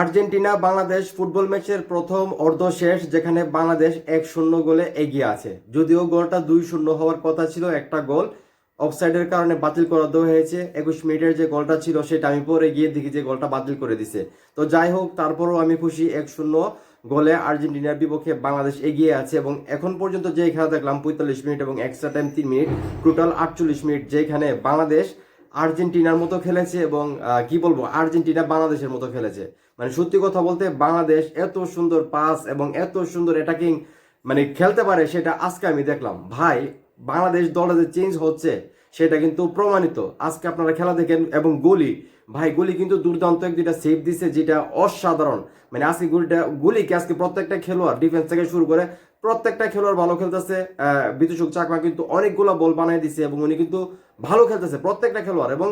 Argentina, Bangladesh football ম্যাচের প্রথম অর্ধ শেষ, যেখানে বাংলাদেশ এক শূন্য গোলে এগিয়ে আছে। যদিও গোলটা দুই শূন্য হওয়ার কথা ছিল একটা গোল, অফসাইডের কারণে বাতিল করা দেওয়া হয়েছে। একুশ মিনিটের যে গোলটা ছিল, সেটা আমি পরে গিয়ে দেখি যে গোলটা বাতিল করে দিছে। তো যাই হোক, তারপরও আমি খুশি, এক শূন্য গোলে আর্জেন্টিনার বিপক্ষে বাংলাদেশ এগিয়ে আছে এবং এখন পর্যন্ত যে খেলা দেখলাম, পঁয়তাল্লিশ মিনিট এবং এক্সট্রা টাইম তিন মিনিট টোটাল আটচল্লিশ মিনিট, যেখানে বাংলাদেশ আর্জেন্টিনার মতো খেলেছে এবং কি বলব, আর্জেন্টিনা বাংলাদেশের মতো খেলেছে। মানে সত্যি কথা বলতে বাংলাদেশ এত সুন্দর পাস এবং এত সুন্দর অ্যাটাকিং মানে খেলতে পারে সেটা আজকে আমি দেখলাম। ভাই, বাংলাদেশ দলটা যে চেঞ্জ হচ্ছে সেটা কিন্তু প্রমাণিত। আজকে আপনারা খেলা দেখেন এবং গোলি। ভাই, গুলি কিন্তু দুর্দান্ত এক দুইটা সেভ দিছে যেটা অসাধারণ। মানে আজকে গুলিটা, গুলিকে আজকে প্রত্যেকটা খেলোয়াড় ডিফেন্স থেকে শুরু করে প্রত্যেকটা খেলোয়াড় ভালো খেলতেছে আহ, বিদুষক চাকমা কিন্তু অনেকগুলো বল বানিয়ে দিছে এবং উনি কিন্তু ভালো খেলতেছে প্রত্যেকটা খেলোয়াড় এবং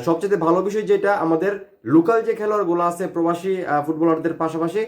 সবচেয়ে ভালো বিষয় যেটা আমাদের লোকাল যে খেলোয়াড়গুলো আছে প্রবাসী ফুটবলারদের পাশাপাশি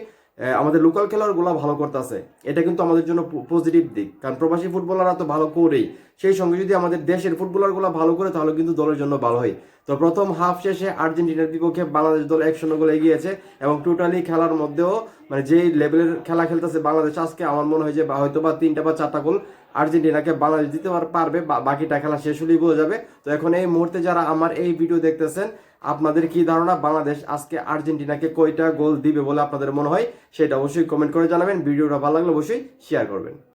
আমাদের লোকাল খেলোয়াড়গুলো ভালো করতেছে। এটা কিন্তু আমাদের জন্য পজিটিভ দিক। কারণ প্রবাসী ফুটবলাররা তো ভালো করেই। সেই সঙ্গে যদি আমাদের দেশের ফুটবলারগুলো ভালো করে, তাহলে কিন্তু দলের জন্য ভালো হয়। তো প্রথম হাফ শেষে আর্জেন্টিনার বিপক্ষে বাংলাদেশ দল এক শূন্য গোলে এগিয়েছে এবং টোটালি খেলার মধ্যেও মানে যেই লেভেলের খেলা খেলতেছে বাংলাদেশ আজকে, আমার মনে হয় যে হয়তো বা তিনটা বা চারটা গোল আর্জেন্টিনাকে বাংলাদেশ দিতে পারবে বাকিটা খেলা শেষ হলেই বোঝা যাবে। তো এখন এই মুহূর্তে যারা আমার এই ভিডিও দেখতেছেন আপনাদের কি ধারণা? বাংলাদেশ আজকে আর্জেন্টিনাকে কয়টা গোল দিবে বলে আপনাদের মনে হয়? সেটা অবশ্যই কমেন্ট করে জানাবেন। ভিডিওটা ভালো লাগলে অবশ্যই শেয়ার করবেন।